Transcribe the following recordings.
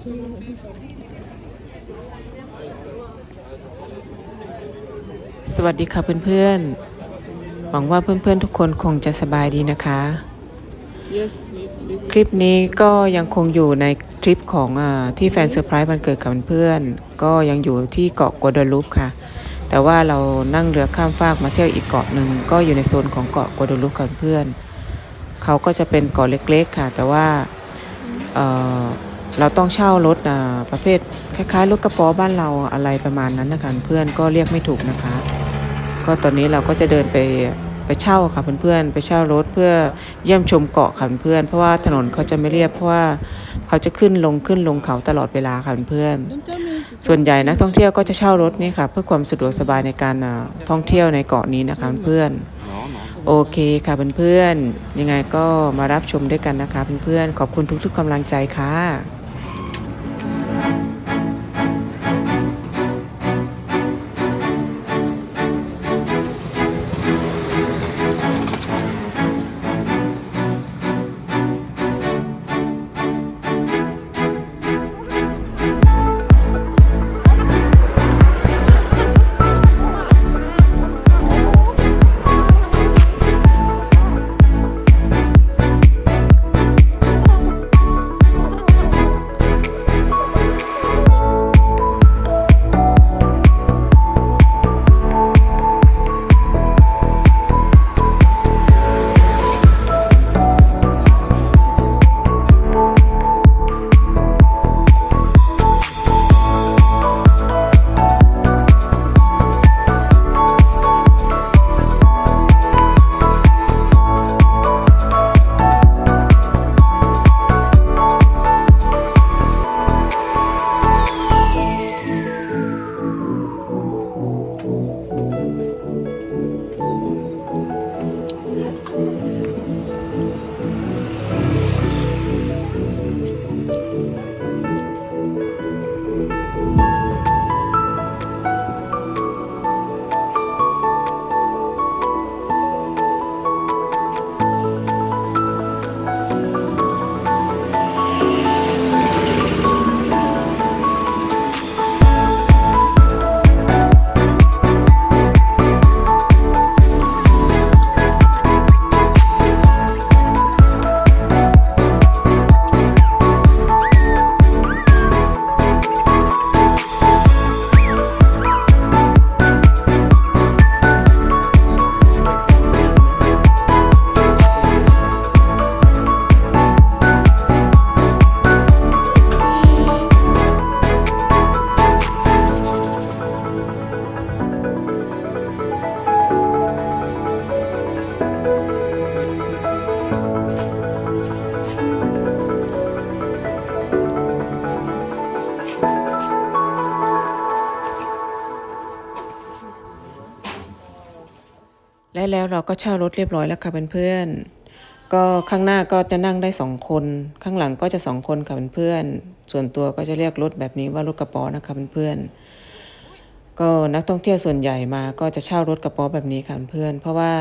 สวัสดีค่ะเพื่อนๆ หวังว่าเพื่อนๆทุกคนคงจะสบายดีนะคะ Yes, please. This คลิปนี้ก็ยังคงอยู่ในทริปของอาที่แฟนเซอร์ไพรส์วันเกิดกับเพื่อนๆก็ยังอยู่ที่เกาะกัวดาลูปค่ะ แต่ว่าเรานั่งเรือข้ามฟากมาเที่ยวอีกเกาะหนึ่งก็อยู่ในโซนของเกาะกัวดาลูปกับเพื่อน เขาก็จะเป็นเกาะเล็กๆค่ะ แต่ว่า เราต้องเช่ารถประเภทคล้ายๆรถกระป๋อบ้านเราอะไรประมาณนั้นนะคะเพื่อนก็เรียกไม่ถูกนะคะ ก็ตอนนี้เราก็จะเดินไปไปเช่าค่ะเพื่อนๆไปเช่ารถเพื่อเยี่ยมชมเกาะค่ะเพื่อนเพราะว่าถนนเขาจะไม่เรียบเพราะว่าเขาจะขึ้นลงขึ้นลงเขาตลอดเวลาค่ะเพื่อนส่วนใหญ่นักท่องเที่ยวก็จะเช่ารถนี่ค่ะ เพื่อความสะดวกสบายในการท่องเที่ยวในเกาะนี้นะคะเพื่อนโอเคค่ะเพื่อนๆยังไงก็มารับชมด้วยกันนะคะเพื่อนๆขอบคุณทุกๆกำลังใจค่ะ และแล้วเราก็เช่ารถเรียบร้อยแล้วค่ะเพื่อนๆก็ข้างหน้าก็จะนั่งได้สองคน ข้างหลังก็จะสองคนค่ะเพื่อนๆส่วนตัวก็จะเรียกรถแบบนี้ว่ารถกระป๋อนะคะเพื่อนๆก็นักท่องเที่ยวส่วนใหญ่มาก็จะเช่ารถกระป๋อแบบนี้ค่ะเพื่อนเพราะว่า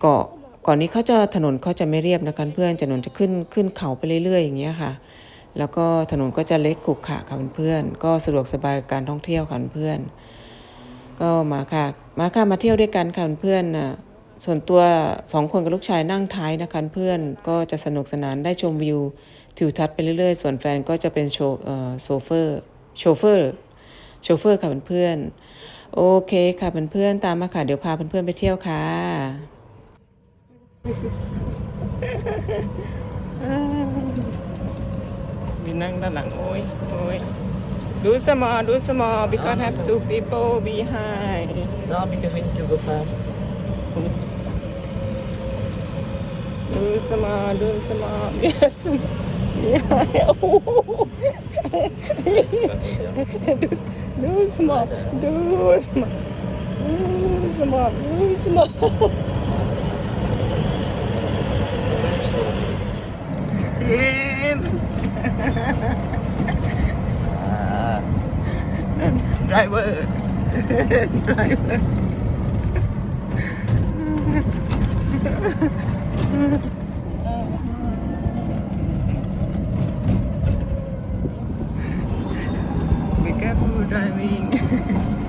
เกาะก่อนนี้เขาจะถนนเขาจะไม่เรียบนะคะเพื่อนถนนจะขึ้นขึ้นเขาไปเรื่อยๆ อย่างเงี้ยค่ะ แล้วก็ถนนก็จะเล็กขรุขระค่ะเพื่อนๆก็สะดวกสบายการท่องเที่ยวค่ะเพื่อนๆ ก็มาค่ะ มาค่ะมาเที่ยวด้วยกันค่ะเพื่อนน่ะส่วนตัวสองคนกับลูกชายนั่งท้ายนะคะเพื่อนก็จะสนุกสนานได้ชมวิวทิวทัศน์ไปเรื่อยๆ ส่วนแฟนก็จะเป็นโชเอ่อโซเฟอร์โชเฟอร์โชเฟอร์ค่ะเพื่อนๆโอเคค่ะเพื่อนๆตามมาค่ะเดี๋ยวพาเพื่อนๆไปเที่ยวค่ะมีนั่งด้านหลังโอ้ยโอ้ย ดูสมอดูสมอ because have two people behind No, because we need to go fast. ดูสมอดูสมอ yes มีหายโอ้โหดูดูสมอดูสม driver. Driver be careful driving.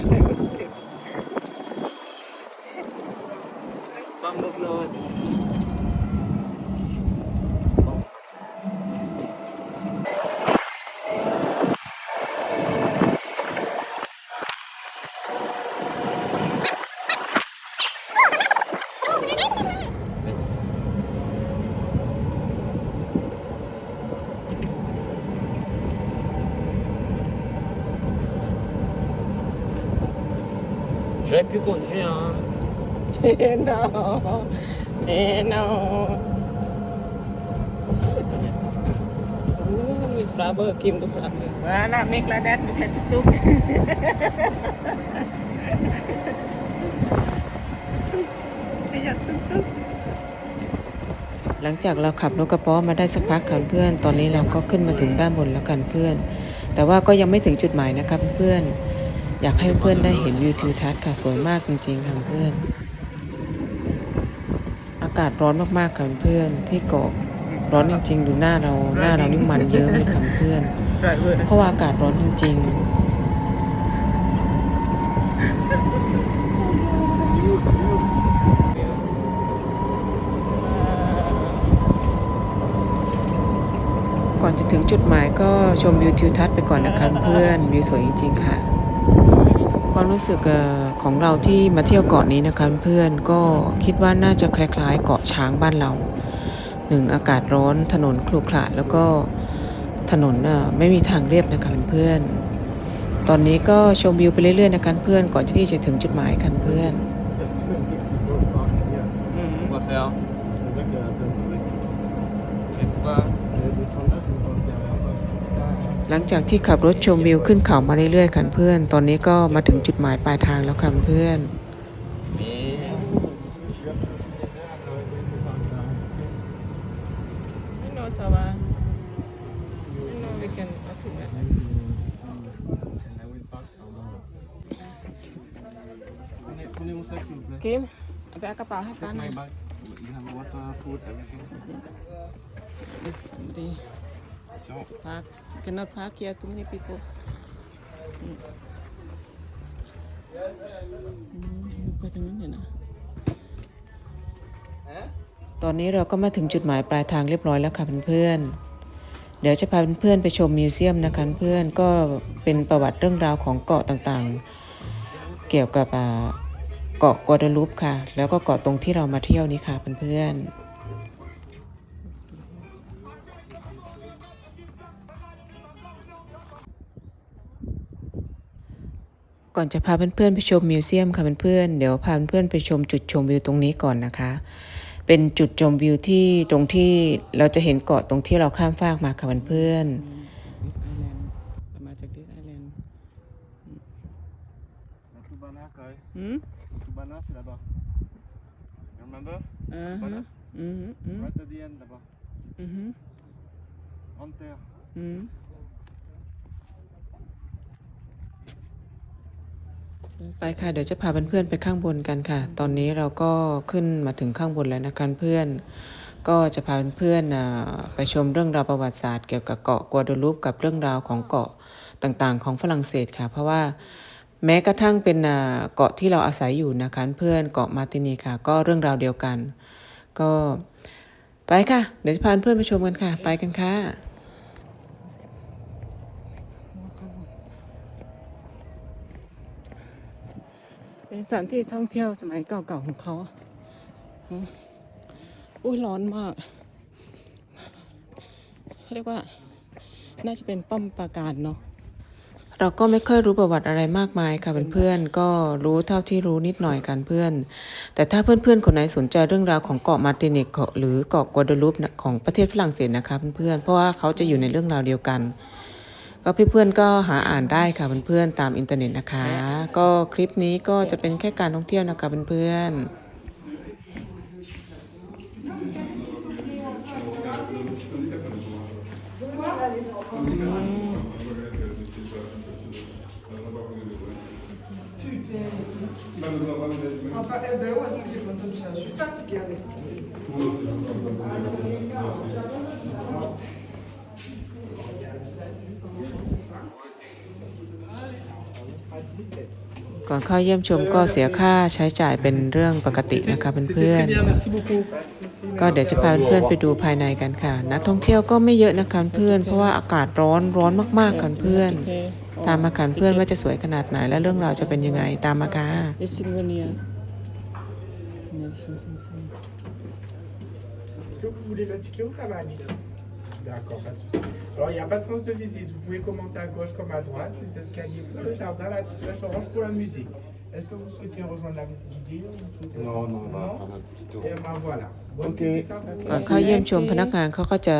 Driver safe J'aurais pu conduire. Hein. Et non Et non Ouh, flabber, Kim du flabber. Voilà, mec, la date, le tuk-tuk. tuk หลังจากเราขับรถกระป๋อมาได้สักพักค่ะเพื่อน ตอนนี้เราก็ขึ้นมาถึงด้านบนแล้วกันเพื่อน แต่ว่าก็ยังไม่ถึงจุดหมายนะครับเพื่อน อยากให้เพื่อนได้เห็นวิวทิวทัศน์ค่ะสวยมากจริงๆค่ะเพื่อน อากาศร้อนมากๆค่ะเพื่อนที่เกาะร้อนจริง ๆ ดูหน้าเราหน้าเรานี่มันเยิ้มเลยค่ะเพื่อน Driver. เพราะว่าอากาศร้อนจริง ๆก่อนจะถึงจุดหมายก็ชมวิวทิวทัศน์ไปก่อนนะคะเพื่อนวิวสวยจริง ๆ ค่ะ ความรู้สึกเอ่อของเราที่มาเที่ยวเกาะนี้นะคะเพื่อนก็คิดว่าน่าจะคล้ายๆ เกาะช้างบ้านเราหนึ่งอากาศร้อนถนนครุขระแล้วก็ถนนเอ่อไม่มีทางเรียบนะคะเพื่อนตอนนี้ก็ชมวิวไปเรื่อยๆนะคะเพื่อนก่อนที่จะถึงจุดหมายค่ะเพื่อน Mm. On va faire. C'est vrai qu'il y a plein de touristes. Et pourquoi Il y a des sondages, je ne vois derrière. หลังจากที่ขับรถชมวิวขึ้นเขามาเรื่อยๆค่ะเพื่อน ตอนนี้ก็มาถึงจุดหมายปลายทางแล้วค่ะเพื่อน Mais. You know, Sawa. You know, we can go to that. I will park. Prenez, prenez mon sac s'il vous plaît. Kim, เอาไปเอากระเป๋าให้ป้า Take หน่อย my bag. You have water, food, everything. Yes, somebody Attention. park. Cannot park here, too many people. Mm. Mm, ไปตรงนั้นเดี๋ยวนะตอนนี้เราก็มาถึงจุดหมายปลายทางเรียบร้อยแล้วค่ะเพื่อนๆ เดี๋ยวจะพาเพื่อนๆไปชมมิวเซียมนะคะเพื่อนก็เป็นประวัติเรื่องราวของเกาะต่างๆ เกี่ยวกับเกาะกัวดาลูปค่ะ แล้วก็เกาะตรงที่เรามาเที่ยวนี้ค่ะเพื่อนๆ ก่อนจะพาเพื่อนๆไปชมมิวเซียมค่ะเพื่อนๆเดี๋ยวพาเพื่อนๆไปชมจุดชมวิวตรงนี้ก่อนนะคะ เป็นจุดชมวิวที่ตรงที่เราจะเห็นเกาะตรงที่เราข้ามฟากมาค่ะเพื่อนๆ This island เรามาจาก this island La Tubana, Kai. หืม La Tubana, c'est là-bas. You remember? อ่าฮะอืมอืม Right at the end, là-bas. อืม En terre. อืม ไปค่ะเดี๋ยวจะพาเพื่อนๆไปข้างบนกันค่ะ ตอนนี้เราก็ขึ้นมาถึงข้างบนแล้วนะคะเพื่อน ก็จะพาเพื่อนๆอ่าไปชมเรื่องราวประวัติศาสตร์เกี่ยวกับเกาะกัวโดลูปกับเรื่องราวของเกาะต่างๆ ของฝรั่งเศสค่ะ เพราะว่าแม้กระทั่งเป็นอ่าเกาะที่เราอาศัยอยู่นะคะเพื่อนเกาะมาร์ตินีค่ะ ก็เรื่องราวเดียวกัน ก็ไปค่ะ เดี๋ยวจะพาเพื่อนไปชมกันค่ะ ไปกันค่ะ เป็นสถานที่ท่องเที่ยวสมัยเก่าๆของเขาอุ้ยร้อนมากเขาเรียกว่า น่าจะเป็นป้อมปราการเนาะเราก็ไม่ค่อยรู้ประวัติอะไรมากมายค่ะเพื่อนๆก็รู้เท่าที่รู้นิดหน่อยกันเพื่อน แต่ถ้าเพื่อนๆคนไหนสนใจเรื่องราวของเกาะมาร์ตินิกหรือเกาะกัวเดลูปของประเทศฝรั่งเศสนะคะเพื่อนๆเพราะว่าเขาจะอยู่ในเรื่องราวเดียวกัน ก็เพื่อนๆก็หาอ่านได้ค่ะเพื่อนๆตามอินเทอร์เน็ตนะคะ ก็คลิปนี้ก็จะเป็นแค่การท่องเที่ยวนะคะเพื่อนๆ อ Ah, pas SBO, est-ce que j'ai pas entendu ça Je suis fatiguée avec ça. ก่อนเข้าเยี่ยมชมก็เสียค่าใช้จ่ายเป็นเรื่องปกตินะคะเพื่อนๆ merci beaucoup. ก็เดี๋ยวจะพาเพื่อนๆไปดูภายในกันค่ะ นักท่องเที่ยวก็ไม่เยอะนะคะเพื่อน เพราะว่าอากาศร้อนร้อนมากๆกันเพื่อน ตามมากันเพื่อนว่าจะสวยขนาดไหนและเรื่องราวจะเป็นยังไงตามมาค่ะ Des souvenirs. Est-ce que vous voulez le ticket ou ça va aller D'accord, pas de souci. Alors, il n'y a pas de sens de visite. Vous pouvez commencer à gauche comme à droite, les escaliers pour le jardin, la petite flèche orange pour la musique. Est-ce que vous souhaitez rejoindre la visite guidée ou vous souhaitez... Non, non, on va faire un petit tour. Et ben voilà. Bonne Ok. visite à vous. ก่อนเข้าเยี่ยมชมพนักงานเขาก็จะ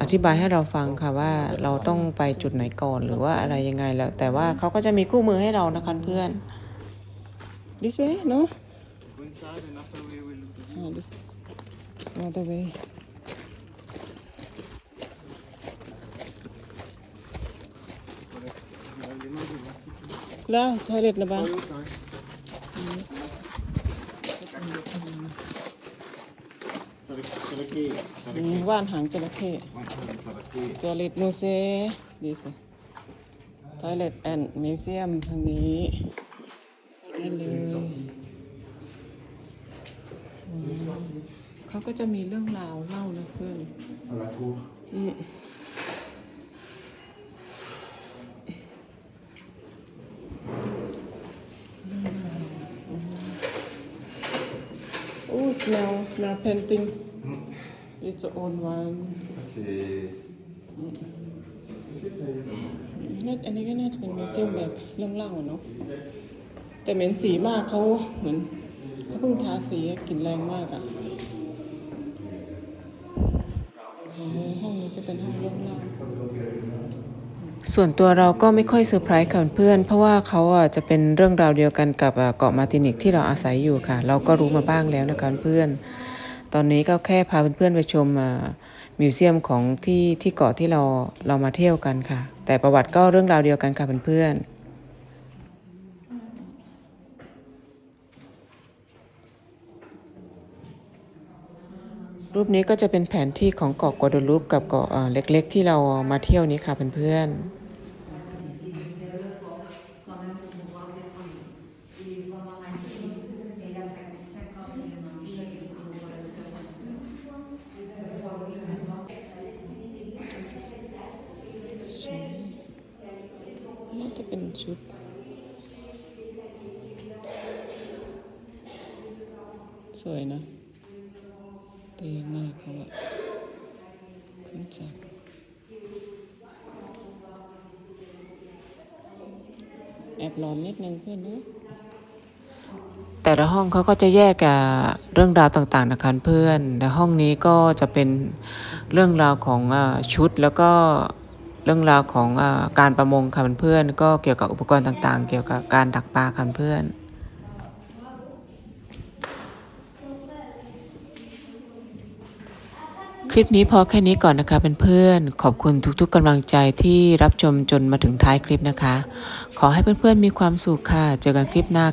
อธิบายให้เราฟังค่ะว่าเราต้องไปจุดไหนก่อนหรือว่าอะไรยังไงแล้ว แต่ว่าเขาก็จะมีคู่มือให้เรานะคะเพื่อน This way, no? Go inside and after we will look at Oh, this other way. Là, toilet là-bas. Ừ, Van hàng cho nó khê. Toilet no se. This. Toilet and museum ทางนี้ได้เลยเขาก็จะมีเรื่องราวเล่านะเพื่อนอืม smell smell painting it's the old one C'est. น่าอันนี้ก็น่าจะเป็นมิวเซียมแบบเรื่องเล่าอะเนาะแต่เหม็นสีมากเขาเหมือนเขาเพิ่งทาสีอะกลิ่นแรงมากอะโอ้โหห้องนี้จะเป็นห้องเรื่องเล่า ส่วนตัวเราก็ไม่ค่อยเซอร์ไพรส์กับเพื่อน เพราะว่าเขาอะจะเป็นเรื่องราวเดียวกันกับเกาะมาตินิกที่เราอาศัยอยู่ค่ะ เราก็รู้มาบ้างแล้วนะคะเพื่อน ตอนนี้ก็แค่พาเพื่อนๆไปชมมิวเซียมของที่ที่เกาะที่เราเรามาเที่ยวกันค่ะ แต่ประวัติก็เรื่องราวเดียวกันค่ะเพื่อนๆ รูปนี้ก็จะเป็นแผนที่ของเกาะกัวโดลูปกับเกาะเล็กๆ ที่เรามาเที่ยวนี้ค่ะเพื่อนๆ น่าจะเป็นชุด สวยนะตีมากเขาอะขึ้นจาก แอบหลอนนิดนึงเพื่อนเนอะแต่ละห้องเขาก็จะแยกกับเรื่องราวต่างๆนะคะเพื่อน แต่ห้องนี้ก็จะเป็นเรื่องราวของอชุดแล้วก็เรื่องราวของอการประมงค่ะเพื่อนก็เกี่ยวกับอุปกรณ์ต่างๆ เกี่ยวกับการดักปลาค่ะเพื่อน ลิปนี้พอแค่นี้ก่อนนะคะเพื่อนๆขอบคุณทุกๆกำลังใจที่รับชมจนมาถึงท้ายคลิปนะคะ ขอให้เพื่อนๆมีความสุขค่ะ เจอกันคลิปหน้า